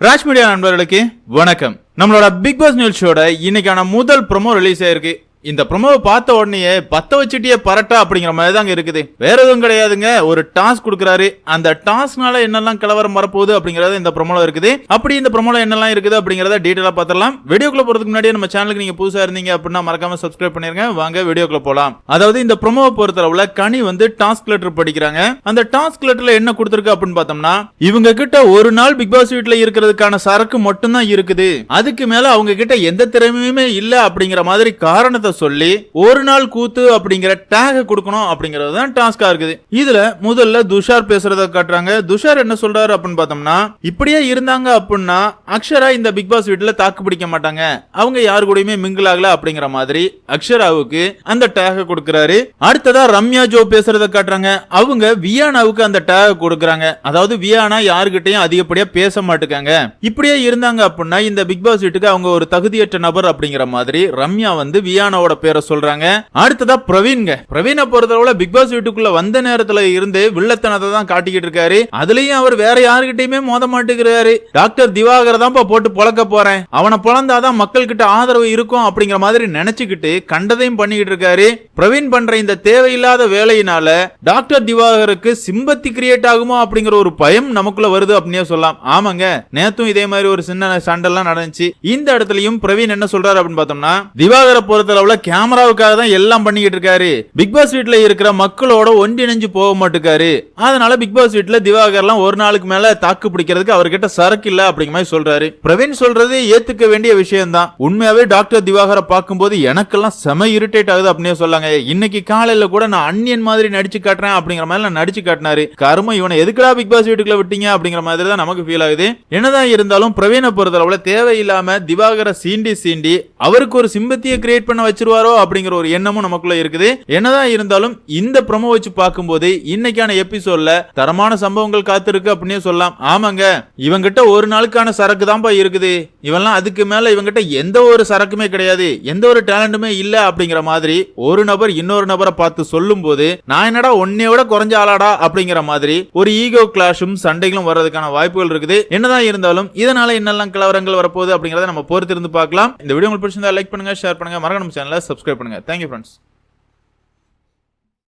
Raj media நண்பர்களுக்கு வணக்கம். நம்மளோட பிக் பாஸ் நியூஸ் இன்னைக்கான முதல் ப்ரொமோ ரிலீஸ் ஆயிருக்கு இந்த ப்ரொமோவை பார்த்த உடனே பத்த வச்சுட்டியே பரட்டா அப்படிங்கிற மாதிரி தாங்க இருக்குது. வேற எதுவும் கிடையாதுங்க. ஒரு டாஸ்க் கொடுக்குறாரு. அந்த டாஸ்க்னால என்னெல்லாம் கலவரம் வரப்போகுது அப்படிங்கறது இந்த ப்ரொமோல இருக்குது. அப்படி இந்த ப்ரொமோல என்னெல்லாம் இருக்குது அப்படிங்கறத டீட்டெயிலா பார்த்துடலாம். வீடியோக்குள்ள போறதுக்கு முன்னாடி நம்ம சேனலுக்கு நீங்க புதுசா இருந்தீங்க அப்படின்னா மறக்காம சப்ஸ்கிரைப் பண்ணிருங்க. வாங்க வீடியோக்குள்ள போலாம். அதாவது இந்த ப்ரோமோவை பொறுத்தளவுல கனி வந்து டாஸ்க் லெட்டர் படிக்கிறாங்க. அந்த டாஸ்க் லெட்டர்ல என்ன கொடுத்துருக்கு அப்படின்னு பார்த்தோம்னா இவங்க கிட்ட ஒரு நாள் பிக் பாஸ் வீட்ல இருக்கிறதுக்கான சரக்கு மட்டும்தான் இருக்குது. அதுக்கு மேல அவங்க கிட்ட எந்த திறமையுமே இல்ல அப்படிங்கிற மாதிரி காரணத்தை சொல்லி ஒரு நாள் கூத்து அப்படிங்கிற டேக கொடுக்கணும் அப்படிங்கிறது தான் டாஸ்கா இருக்குது. இதுல முதல்ல துஷார் பேசுறத காட்டுறாங்க. துஷார் என்ன சொல்றாரு அப்படின்னு பார்த்தோம்னா இப்படியே இருந்தாங்க அப்படின்னா அக்ஷரா இந்த பிக் பாஸ் வீட்டுல தாக்கு பிடிக்க மாட்டாங்க. அவங்க யாரு கூடயுமே மிங்கிள் ஆகல அப்படிங்கிற மாதிரி அக்ஷராவுக்கு அந்த டேக கொடுக்கறாரு. அடுத்ததா ரம்யா ஜோ பேசுறத காட்டுறாங்க. அவங்க வியானாவுக்கு அந்த டேக கொடுக்கறாங்க. அதாவது வியானா யாருகிட்டயும் அதிகப்படியா பேச மாட்டுக்காங்க. இப்படியே இருந்தாங்க அப்படின்னா இந்த பிக் பாஸ் வீட்டுக்கு அவங்க ஒரு தகுதியற்ற நபர் அப்படிங்கிற மாதிரி ரம்யா வந்து வியானாவோட பேரை சொல்றாங்க. அடுத்ததா பிரவீன்ங்க. பிரவீனை பொறுத்தளவுல பிக் பாஸ் வீட்டுக்குள்ள வந்த நேரத்துல இருந்து வில்லத்தனத்தை தான் காட்டிக்கிட்டு இருக்காரு. அதுலயும் அவர் வேற யாருகிட்டயுமே மோத மாட்டேங்கிறாரு. டாக்டர் திவாகர் தான் போட்டு பொழக்க போறேன். அவனை பொழந்தாதான் மக்கள் கிட்ட ஆதரவு இருக்கும் அப்படிங்கிற மாதிரி நினைச்சுக்கிட்டு கண்டதையும் பண்ணிக்கிட்டு இருக்காரு. பிரவீன் பண்ற இந்த தேவையில்லாத வேலையினால டாக்டர் திவாகருக்கு சிம்பத்தி கிரியேட் ஆகுமோ அப்படிங்கிற ஒரு பயம் நமக்குள்ள வருது அப்படின்னே சொல்லலாம். ஆமாங்க நேத்தும் இதே மாதிரி ஒரு சின்ன சண்டெல்லாம் நடந்துச்சு. இந்த இடத்துலயும் பிரவீன் என்ன சொல்றாரு அப்படின்னு பார்த்தோம்னா திவாகரை பொறுத்தளவு பொறுத்தளவுல கேமராவுக்காக தான் எல்லாம் பண்ணிக்கிட்டு இருக்காரு. பிக் பாஸ் வீட்ல இருக்கிற மக்களோட ஒன்றிணைஞ்சு போக மாட்டுக்காரு. அதனால பிக் பாஸ் வீட்ல திவாகர்லாம் ஒரு நாளுக்கு மேல தாக்கு பிடிக்கிறதுக்கு அவர்கிட்ட சரக்கு இல்ல அப்படிங்கிற மாதிரி சொல்றாரு. பிரவீன் சொல்றது ஏத்துக்க வேண்டிய விஷயம் தான் உண்மையாவே டாக்டர் திவாகரை பார்க்கும்போது எனக்கெல்லாம் செம இரிட்டேட் ஆகுது அப்படின்னு சொல்லாங்க. இன்னைக்கு காலையில கூட நான் அன்னியன் மாதிரி நடிச்சு காட்டுறேன் அப்படிங்கிற மாதிரி நான் நடிச்சு காட்டினாரு. கரும இவனை எதுக்குடா பிக் பாஸ் வீட்டுக்குள்ள விட்டீங்க அப்படிங்கிற மாதிரி தான் நமக்கு ஃபீல் ஆகுது. என்னதான் இருந்தாலும் பிரவீனை பொறுத்தளவுல தேவையில்லாம திவாகரை சீண்டி சீண்டி அவருக்கு ஒரு சிம்பத்தியை கிரியேட் பண்ண வச்சு வச்சிருவாரோ அப்படிங்கிற ஒரு எண்ணமும் நமக்குள்ள இருக்குது. என்னதான் இருந்தாலும் இந்த ப்ரொமோ வச்சு பார்க்கும்போது இன்னைக்கான எபிசோட்ல தரமான சம்பவங்கள் காத்திருக்கு அப்படின்னே சொல்லலாம். ஆமாங்க. இவங்கிட்ட ஒரு நாளுக்கான சரக்கு தான்ப்பா இருக்குது. இவெல்லாம் அதுக்கு மேல இவங்கிட்ட எந்த ஒரு சரக்குமே கிடையாது. எந்த ஒரு டேலண்ட்டுமே இல்ல அப்படிங்கிற மாதிரி ஒரு நபர் இன்னொரு நபரை பார்த்து சொல்லும் போது நான் என்னடா உன்னைய விட குறைஞ்ச ஆளாடா? அப்படிங்கிற மாதிரி ஒரு ஈகோ கிளாஷும் சண்டைகளும் வர்றதுக்கான வாய்ப்புகள் இருக்குது. என்னதான் இருந்தாலும் இதனால என்னெல்லாம் கலவரங்கள் வரப்போகுது அப்படிங்கறத நம்ம பொறுத்திருந்து பார்க்கலாம். இந்த வீடியோ உங்களுக்கு பிடிச்சிருந்தா லைக் பண்ணுங்க ஷேர் பண்ணுங்க. மறக்காம சேனல் சப்ஸ்கிரைப் பண்ணுங்க. Thank you friends